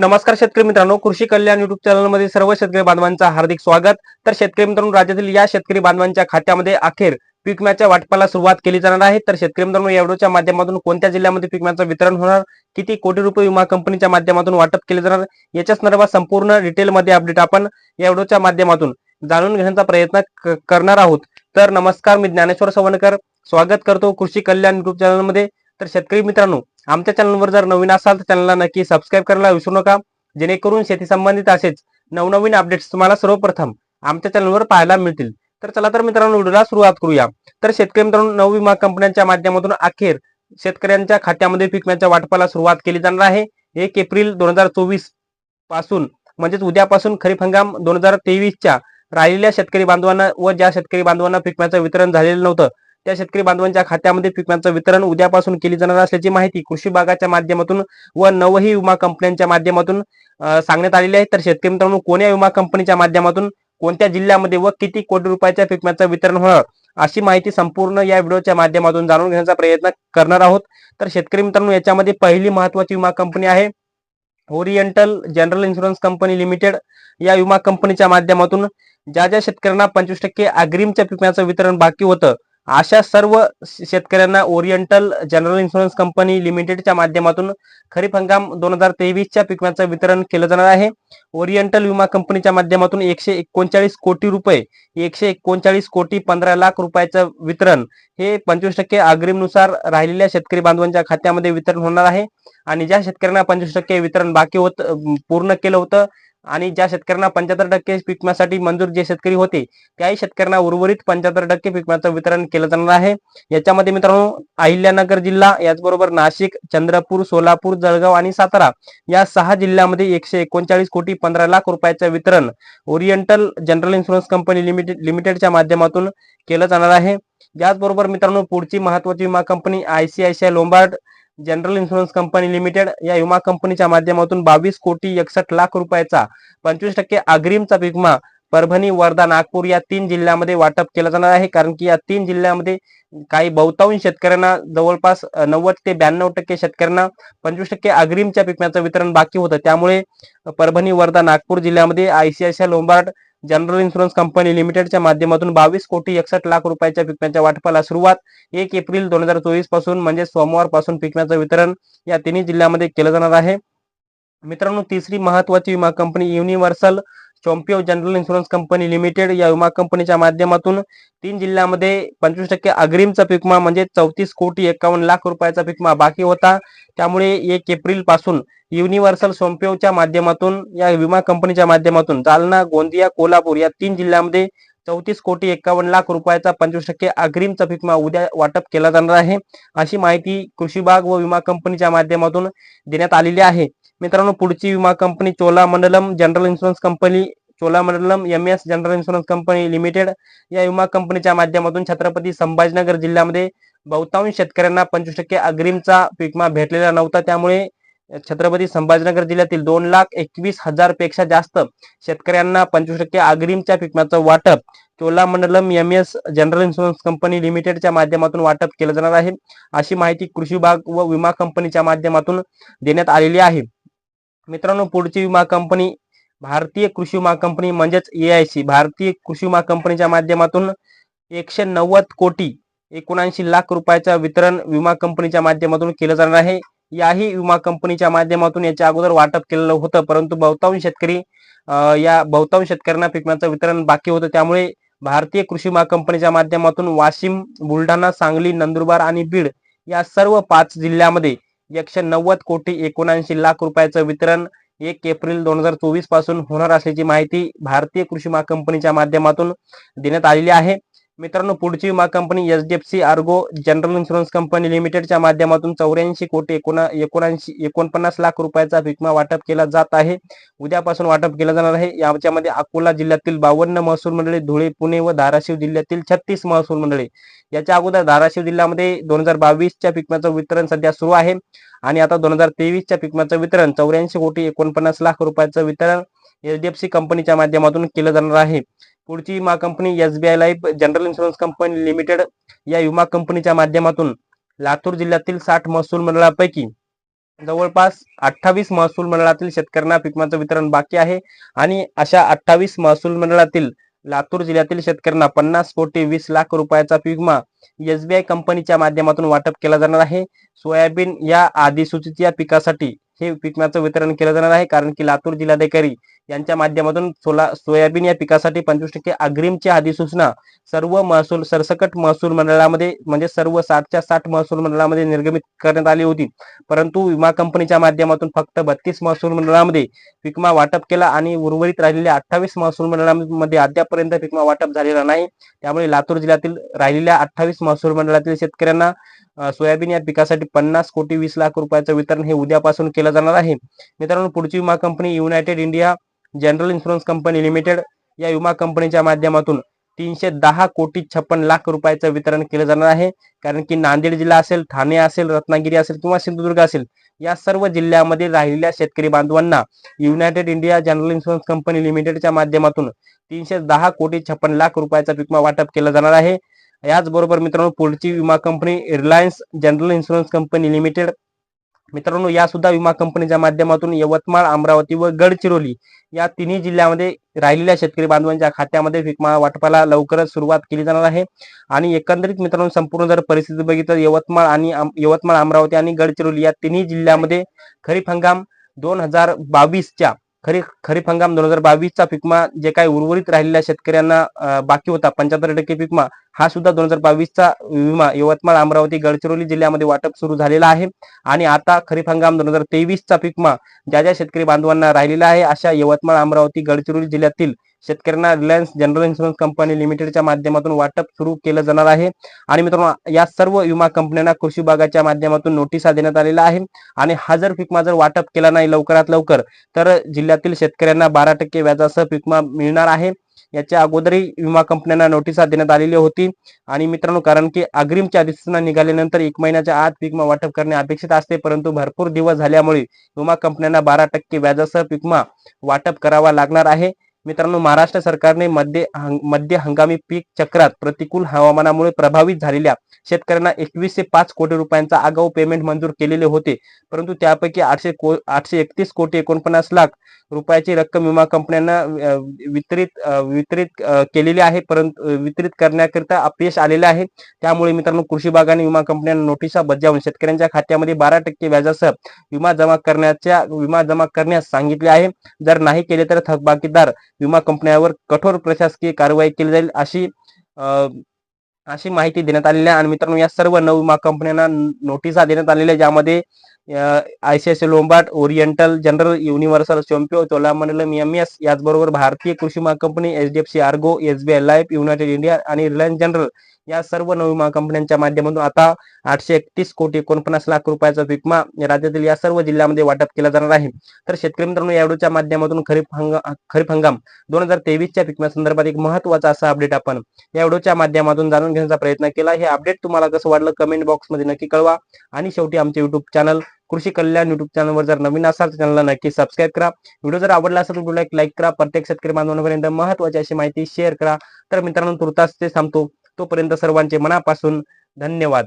नमस्कार शेतकरी मित्रांनो कृषी कल्याण युट्यूब चॅनलमध्ये सर्व शेतकरी बांधवांचं हार्दिक स्वागत. तर शेतकरी मित्रांनो राज्यातील या शेतकरी बांधवांच्या खात्यामध्ये अखेर पीक विम्याच्या वाटपाला सुरुवात केली जाणार आहे. तर शेतकरी मित्रांनो या व्हिडिओच्या माध्यमातून कोणत्या जिल्ह्यामध्ये पीक विम्याचं वितरण होणार? किती कोटी रुपये विमा कंपनीच्या माध्यमातून वाटप केले जाणार? याच्या संदर्भात संपूर्ण डिटेलमध्ये अपडेट आपण या व्हिडिओच्या माध्यमातून जाणून घेण्याचा प्रयत्न क- करणार आहोत. तर नमस्कार मी ज्ञानेश्वर सवणकर स्वागत करतो कृषी कल्याण युट्यूब चॅनलमध्ये तर शेतकरी मित्रांनो आमच्या चॅनलवर जर नवीन असाल तर चॅनलला नक्की सबस्क्राईब करायला विसरू नका. जेणेकरून शेती संबंधित असेच नवनवीन अपडेट्स तुम्हाला सर्वप्रथम आमच्या चॅनलवर पाहायला मिळतील. तर चला तर मित्रांनो व्हिडिओला सुरुवात करूया. तर शेतकरी मित्रांनो नऊ विमा कंपन्यांच्या माध्यमातून अखेर शेतकऱ्यांच्या खात्यामध्ये पिकण्याच्या वाटपाला सुरुवात केली जाणार आहे. एक एप्रिल दोन हजार चोवीसपासून म्हणजेच उद्यापासून खरीप हंगाम दोन हजार तेवीसच्या राहिलेल्या शेतकरी बांधवांना व ज्या शेतकरी बांधवांना पिकण्याचं वितरण झालेलं नव्हतं त्या शेतकरी बांधवांच्या खात्यामध्ये पिकांचं वितरण उद्यापासून केली जाणार असल्याची माहिती कृषी विभागाच्या माध्यमातून व नवही विमा कंपन्यांच्या माध्यमातून सांगण्यात आलेली आहे. तर शेतकरी मित्रांनो कोण्या विमा कंपनीच्या माध्यमातून कोणत्या जिल्ह्यामध्ये व किती कोटी रुपयाच्या पीक वितरण होणार अशी माहिती संपूर्ण या व्हिडिओच्या माध्यमातून जाणून घेण्याचा प्रयत्न करणार आहोत. तर शेतकरी मित्रांनो याच्यामध्ये पहिली महत्वाची विमा कंपनी आहे Oriental General Insurance Company Limited. या विमा कंपनीच्या माध्यमातून ज्या ज्या शेतकऱ्यांना पंचवीस टक्के अग्रिमच्या पिकम्याचं वितरण बाकी होतं अशा सर्व शेतकऱ्यांना ओरिएंटल जनरल इन्शुरन्स कंपनी लिमिटेडच्या माध्यमातून खरीप हंगाम दोन हजार तेवीसच्या पीक वितरण केलं जाणार आहे. ओरिएंटल विमा कंपनीच्या माध्यमातून एकशे एकोणचाळीस कोटी रुपये एकशे एकोणचाळीस कोटी पंधरा लाख रुपयाचं वितरण हे पंचवीस टक्के अग्रिमनुसार राहिलेल्या शेतकरी बांधवांच्या खात्यामध्ये वितरण होणार आहे. आणि ज्या शेतकऱ्यांना पंचवीस टक्के वितरण बाकी होत पूर्ण केलं होतं आणि ज्या शेतकऱ्यांना पंच्याहत्तर टक्के पीक मंजूर जे शेतकरी होते त्याही शेतकऱ्यांना उर्वरित पंच्याहत्तर टक्के पीक वितरण केलं जाणार आहे. याच्यामध्ये मित्रांनो अहिल्यानगर जिल्हा याचबरोबर नाशिक चंद्रपूर सोलापूर जळगाव आणि सातारा या सहा जिल्ह्यामध्ये एकशे एकोणचाळीस कोटी पंधरा लाख रुपयाचं वितरण Oriental General Insurance Company Limited लिमिटेडच्या माध्यमातून केलं जाणार आहे. याचबरोबर मित्रांनो पुढची महत्वाची विमा company ICICI Lombard General Insurance Company Limited या विमा कंपनीच्या माध्यमातून बावीस कोटी एकसठ लाख रुपयाचा पंचवीस टक्के अग्रिमचा विमा परभणी वर्धा नागपूर या तीन जिल्ह्यामध्ये वाटप केलं जाणार आहे. कारण की या तीन जिल्ह्यामध्ये काही बहुतांश शेतकऱ्यांना जवळपास नव्वद ते ब्याण्णव टक्के शेतकऱ्यांना पंचवीस टक्के अग्रिमच्या पिकम्याचं वितरण बाकी होतं. त्यामुळे परभणी वर्धा नागपूर जिल्ह्यामध्ये ICICI Lombard General Insurance Company लिमिटेडच्या माध्यमातून बावीस कोटी एकसष्ट लाख रुपयाच्या पिकण्याच्या वाटपाला सुरुवात. एक एप्रिल दोन हजार चोवीसपासून म्हणजे सोमवारपासून वितरण या तिन्ही जिल्ह्यामध्ये केलं जाणार आहे. मित्रांनो तिसरी महत्वाची विमा company Universal Sompo General Insurance Company Limited या विमा कंपनीच्या माध्यमातून तीन जिल्ह्यामध्ये पंचवीस टक्के अग्रिमचा पिकमा म्हणजे चौतीस कोटी एकावन्न लाख रुपयाचा पिकमा बाकी होता. त्यामुळे एक एप्रिलपासून युनिव्हर्सल सोम्पिओच्या माध्यमातून या विमा कंपनीच्या माध्यमातून जालना गोंदिया कोल्हापूर या तीन जिल्ह्यामध्ये चौतीस कोटी एकावन्न लाख रुपयाचा पंचवीस टक्के अग्रिमचा पिकमा उद्या वाटप केला जाणार आहे. अशी माहिती कृषी विभाग व विमा कंपनीच्या माध्यमातून देण्यात आलेली आहे. मित्रांनो पुढची विमा company Cholamandalam General Insurance Company Cholamandalam M S General Insurance Company Limited या विमा कंपनीच्या माध्यमातून छत्रपती संभाजीनगर जिल्ह्यामध्ये बहुतांश शेतकऱ्यांना पंचवीस टक्के अग्रिमचा विमा भेटलेला नव्हता. त्यामुळे छत्रपती संभाजीनगर जिल्ह्यातील दोन लाख एकवीस हजारपेक्षा जास्त शेतकऱ्यांना पंचवीस टक्के अग्रिमच्या पीक वाटप Cholamandalam M S General Insurance Company लिमिटेडच्या माध्यमातून वाटप केलं जाणार आहे. अशी माहिती कृषी विभाग व विमा कंपनीच्या माध्यमातून देण्यात आलेली आहे. मित्रांनो पुढची विमा कंपनी भारतीय कृषी विमा कंपनी म्हणजेच एआयसी भारतीय कृषी विमा कंपनीच्या माध्यमातून एकशे नव्वद कोटी एकोणऐंशी लाख रुपयाचं वितरण विमा कंपनीच्या माध्यमातून केलं जाणार आहे. याही विमा कंपनीच्या माध्यमातून याच्या अगोदर वाटप केलेलं होतं परंतु बहुतांश शेतकरी या बहुतांश शेतकऱ्यांना पिकण्याचं वितरण बाकी होतं. त्यामुळे भारतीय कृषी विमा कंपनीच्या माध्यमातून वाशिम बुलढाणा सांगली नंदुरबार आणि बीड या सर्व पाच जिल्ह्यामध्ये एकशे नव्वद कोटी एकोणऐंशी लाख रुपयाचं वितरण एक एप्रिल दोन हजार चोवीसपासून होणार असल्याची माहिती भारतीय कृषी महाकंपनीच्या कंपनीच्या माध्यमातून देण्यात आलेली आहे. मित्रांनो पुढची विमा company H D F C Ergo General Insurance Company लिमिटेडच्या माध्यमातून चौऱ्याऐंशी कोटी एकोणा एकोणऐंशी एकोणपन्नास लाख रुपयाचा विमा वाटप केला जात आहे. उद्यापासून वाटप केला जाणार आहे. याच्यामध्ये अकोला जिल्ह्यातील बावन्न महसूल मंडळे धुळे पुणे व धाराशिव जिल्ह्यातील छत्तीस महसूल मंडळे. याच्या अगोदर धाराशिव जिल्ह्यामध्ये दोन हजार बावीसच्या पिकम्याचं वितरण सध्या सुरू आहे. आणि आता दोन हजार तेवीसच्या पिकम्याचं वितरण चौऱ्याऐंशी कोटी एकोणपन्नास लाख रुपयाचं वितरण एच डी एफ सी कंपनीच्या माध्यमातून केलं जाणार आहे. पुढची विमा company SBI Life General Insurance Company Limited या विमा कंपनीच्या माध्यमातून लातूर जिल्ह्यातील साठ महसूल मंडळापैकी जवळपास अठ्ठावीस महसूल मंडळातील शेतकऱ्यांना पिकमाचं वितरण बाकी आहे. आणि अशा अठ्ठावीस महसूल मंडळातील लातूर जिल्ह्यातील शेतकऱ्यांना पन्नास कोटी वीस लाख रुपयाचा पिकमा विमा एसबीआय कंपनीच्या माध्यमातून वाटप केला जाणार आहे. सोयाबीन या अधिसूचित या पिकासाठी हे पिकमाचं वितरण केलं जाणार आहे. कारण की लातूर जिल्हाधिकारी यांच्या माध्यमातून सोला सोयाबीन या पिकासाठी पंचवीस टक्के अग्रिमची अधिसूचना सर्व महसूल सरसकट महसूल मंडळामध्ये म्हणजे सर्व साठच्या साठ महसूल मंडळामध्ये निर्गमित करण्यात आली होती. परंतु विमा कंपनीच्या माध्यमातून फक्त बत्तीस महसूल मंडळामध्ये विकमा वाटप केला आणि उर्वरित राहिलेल्या अठ्ठावीस महसूल मंडळामध्ये अद्यापर्यंत विकमा वाटप झालेला नाही. त्यामुळे लातूर जिल्ह्यातील राहिलेल्या अठ्ठावीस महसूल मंडळातील शेतकऱ्यांना सोयाबीन या पिकासाठी पन्नास कोटी वीस लाख रुपयाचं वितरण हे उद्यापासून केलं जाणार आहे. मित्रांनो पुढची विमा company United India General Insurance Company Limited या विमा कंपनीच्या माध्यमातून तीनशे दहा कोटी छप्पन लाख रुपयाचं वितरण केलं जाणार आहे. कारण की नांदेड जिल्हा असेल ठाणे असेल रत्नागिरी असेल किंवा सिंधुदुर्ग असेल या सर्व जिल्ह्यामध्ये राहिलेल्या शेतकरी बांधवांना United India General Insurance Company लिमिटेडच्या माध्यमातून तीनशे दहा कोटी छप्पन लाख रुपयाचा विमा वाटप केलं जाणार आहे. याचबरोबर मित्रांनो पुढची विमा company Reliance General Insurance Company Limited मित्रांनो या सुद्धा विमा कंपनीच्या माध्यमातून यवतमाळ अमरावती व गडचिरोली या तिन्ही जिल्ह्यामध्ये राहिलेल्या शेतकरी बांधवांच्या खात्यामध्ये विमा वाटपाला लवकरच सुरुवात केली जाणार आहे. आणि एकंदरीत मित्रांनो संपूर्ण जर परिस्थिती बघितलं यवतमाळ आणि यवतमाळ अमरावती आणि गडचिरोली या तिन्ही जिल्ह्यामध्ये खरीप हंगाम दोन हजार बावीसच्या खरी खरीप हंगाम दोन हजार बावीसचा पिकमा जे काही उर्वरित राहिलेल्या शेतकऱ्यांना बाकी होता पंच्याहत्तर टक्के पिकमा हा सुद्धा दोन हजार बावीसचा विमा यवतमाळ अमरावती गडचिरोली जिल्ह्यामध्ये वाटप सुरू झालेला आहे. आणि आता खरीप हंगाम दोन हजार तेवीसचा पिकमा ज्या ज्या शेतकरी बांधवांना राहिलेला आहे अशा यवतमाळ अमरावती गडचिरोली जिल्ह्यातील शेतकऱ्यांना रिलायन्स जनरल इन्शुरन्स कंपनी लिमिटेडच्या माध्यमातून वाटप सुरू केलं जाणार आहे. आणि मित्रांनो या सर्व विमा कंपन्यांना कृषी विभागाच्या माध्यमातून नोटिसा देण्यात आलेला आहे आणि हा जर पिकमा जर वाटप केला नाही लवकरात लवकर तर जिल्ह्यातील शेतकऱ्यांना बारा टक्के व्याजासह पिकमा मिळणार आहे. याच्या अगोदरही विमा कंपन्यांना नोटिसा देण्यात आलेली होती. आणि मित्रांनो कारण की अग्रिमची अधिसूचना निघाल्यानंतर एक महिन्याच्या आत पिकमा वाटप करणे अपेक्षित असते परंतु भरपूर दिवस झाल्यामुळे विमा कंपन्यांना बारा टक्के व्याजासह पिकमा वाटप करावा लागणार आहे. मित्रांनो महाराष्ट्र सरकारने मध्य मध्य हंगामी पीक चक्रात प्रतिकूल हवामानामुळे प्रभावित झालेल्या शेतकऱ्यांना एकवीस ते पाच कोटी रुपयांचा आगाऊ पेमेंट मंजूर केलेले होते. परंतु त्यापैकी आठशे को आठशे एकतीस कोटी एकोणपन्नास लाख रुपयाची रक्कम विमा कंपन्यांना वितरित वितरित केलेली आहे. परंतु वितरित करण्याकरिता अपयश आलेले आहे. त्यामुळे मित्रांनो कृषी विभागाने विमा कंपन्यांना नोटिसा बजावून शेतकऱ्यांच्या खात्यामध्ये बारा टक्के व्याजासह विमा जमा करण्याच्या विमा जमा करण्यास सांगितले आहे. जर नाही केले तर थकबाकीदार विमा कंपन्यांवर कठोर प्रशासकीय कारवाई केली जाईल अशी अशी माहिती देण्यात आलेली आहे. आणि मित्रांनो या सर्व नऊ विमा कंपन्यांना नोटिसा देण्यात आलेल्या ज्यामध्ये ICICI Lombard oriental general universal चोम्पिओ Cholamandalam M S याचबरोबर भारतीय कृषी विमा company HDFC Ergo SBI life United India आणि रिलायन्स जनरल या सर्व नऊ विमा कंपन्यांच्या माध्यमातून आता आठशे एकतीस कोटी एकोणपन्नास लाख रुपयाचा विमा राज्यातील या सर्व जिल्ह्यामध्ये वाटप केला जाणार आहे. तर शेतकरी मित्रांनो या व्हिडिओच्या माध्यमातून खरीप हंगाम खरीप हंगाम दोन हजार तेवीसच्या पिकम्या संदर्भात एक महत्त्वाचा असा अपडेट आपण या व्हिडिओच्या माध्यमातून जाणून घेण्याचा प्रयत्न केला. हे अपडेट तुम्हाला कसं वाटलं कमेंट बॉक्समध्ये नक्की कळवा. आणि शेवटी आमचे युट्यूब चॅनल कृषी कल्याण युट्यूब चॅनलवर जर नवीन असाल तर चॅनलला नक्की सबस्क्राईब करा. व्हिडिओ जर आवडला असेल तर व्हिडिओला एक लाईक करा. प्रत्येक शेतकरी बांधवांपर्यंत महत्वाची अशी माहिती शेअर करा. तर मित्रांनो तुर्तास ते थांबतो. तोपर्यंत सर्वांचे मनापासून धन्यवाद.